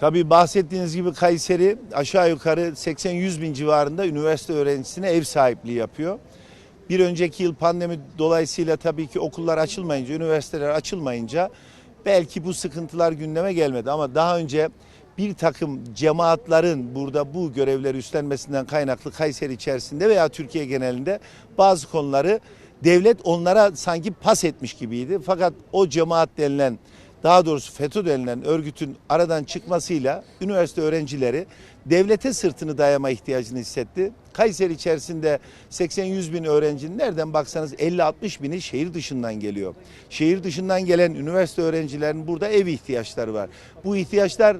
Tabii bahsettiğiniz gibi Kayseri aşağı yukarı 80-100 bin civarında üniversite öğrencisine ev sahipliği yapıyor. Bir önceki yıl pandemi dolayısıyla tabii ki okullar açılmayınca, üniversiteler açılmayınca belki bu sıkıntılar gündeme gelmedi. Ama daha önce bir takım cemaatlerin burada bu görevleri üstlenmesinden kaynaklı Kayseri içerisinde veya Türkiye genelinde bazı konuları devlet onlara sanki pas etmiş gibiydi. Fakat o cemaat denilen daha doğrusu FETÖ denilen örgütün aradan çıkmasıyla üniversite öğrencileri devlete sırtını dayama ihtiyacını hissetti. Kayseri içerisinde 80-100 bin öğrencinin nereden baksanız 50-60 bini şehir dışından geliyor. Şehir dışından gelen üniversite öğrencilerinin burada ev ihtiyaçları var. Bu ihtiyaçlar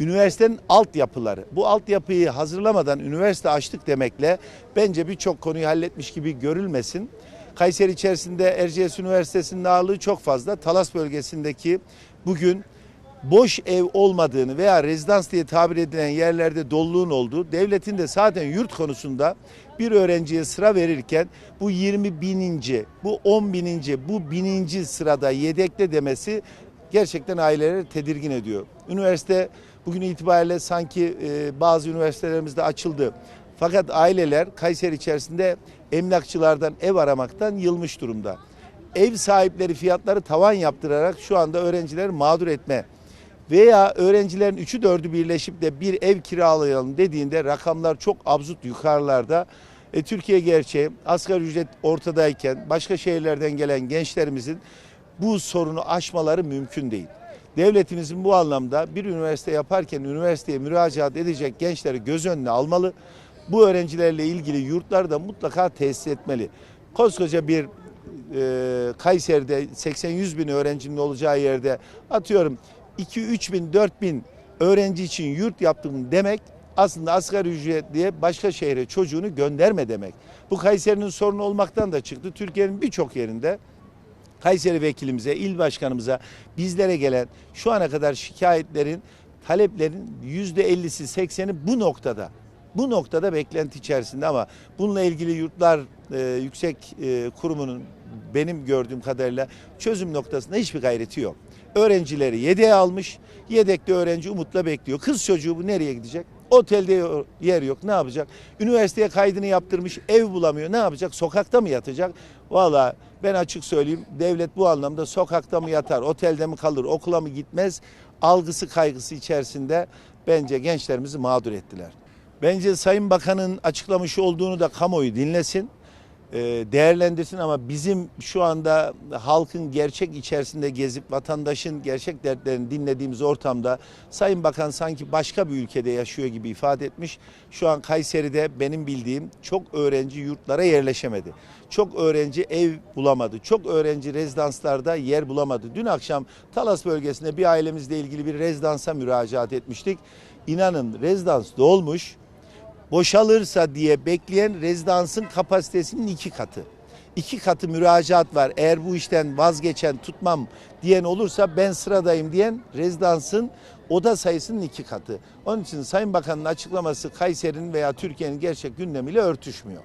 üniversitenin altyapıları. Bu altyapıyı hazırlamadan üniversite açtık demekle bence birçok konuyu halletmiş gibi görülmesin. Kayseri içerisinde Erciyes Üniversitesi'nin ağırlığı çok fazla. Talas bölgesindeki bugün boş ev olmadığını veya rezidans diye tabir edilen yerlerde doluluğun olduğu, devletin de zaten yurt konusunda bir öğrenciye sıra verirken bu 20 bininci, bu 10 bininci, bu bininci sırada yedekle demesi gerçekten aileleri tedirgin ediyor. Üniversite bugün itibariyle sanki e, bazı üniversitelerimizde açıldı. Fakat aileler Kayseri içerisinde emlakçılardan ev aramaktan yılmış durumda. Ev sahipleri fiyatları tavan yaptırarak şu anda öğrencileri mağdur etme veya öğrencilerin üçü dördü birleşip de bir ev kiralayalım dediğinde rakamlar çok absürt yukarılarda. E, Türkiye gerçeği asgari ücret ortadayken başka şehirlerden gelen gençlerimizin bu sorunu aşmaları mümkün değil. Devletimizin bu anlamda bir üniversite yaparken üniversiteye müracaat edecek gençleri göz önüne almalı. Bu öğrencilerle ilgili yurtlar da mutlaka tesis etmeli. Koskoca bir e, Kayseri'de 80-100 bin öğrencinin olacağı yerde atıyorum 2-3 bin 4 bin öğrenci için yurt yaptım demek aslında asgari ücret diye başka şehre çocuğunu gönderme demek. Bu Kayseri'nin sorunu olmaktan da çıktı. Türkiye'nin birçok yerinde Kayseri vekilimize, il başkanımıza, bizlere gelen şu ana kadar şikayetlerin, taleplerin %50'si 80'i bu noktada. Bu noktada beklenti içerisinde ama bununla ilgili yurtlar e, yüksek e, kurumunun benim gördüğüm kadarıyla çözüm noktasında hiçbir gayreti yok. Öğrencileri yedeğe almış, yedekte öğrenci umutla bekliyor. Kız çocuğu bu nereye gidecek? Otelde yer yok ne yapacak? Üniversiteye kaydını yaptırmış ev bulamıyor ne yapacak? Sokakta mı yatacak? Valla ben açık söyleyeyim devlet bu anlamda sokakta mı yatar, otelde mi kalır, okula mı gitmez algısı kaygısı içerisinde bence gençlerimizi mağdur ettiler. Bence Sayın Bakan'ın açıklamış olduğunu da kamuoyu dinlesin, e, değerlendirsin ama bizim şu anda halkın gerçek içerisinde gezip vatandaşın gerçek dertlerini dinlediğimiz ortamda Sayın Bakan sanki başka bir ülkede yaşıyor gibi ifade etmiş. Şu an Kayseri'de benim bildiğim çok öğrenci yurtlara yerleşemedi. Çok öğrenci ev bulamadı. Çok öğrenci rezidanslarda yer bulamadı. Dün akşam Talas bölgesinde bir ailemizle ilgili bir rezidansa müracaat etmiştik. İnanın rezidans dolmuş boşalırsa diye bekleyen rezidansın kapasitesinin iki katı. İki katı müracaat var. Eğer bu işten vazgeçen tutmam diyen olursa ben sıradayım diyen rezidansın oda sayısının iki katı. Onun için Sayın Bakan'ın açıklaması Kayseri'nin veya Türkiye'nin gerçek gündemiyle örtüşmüyor.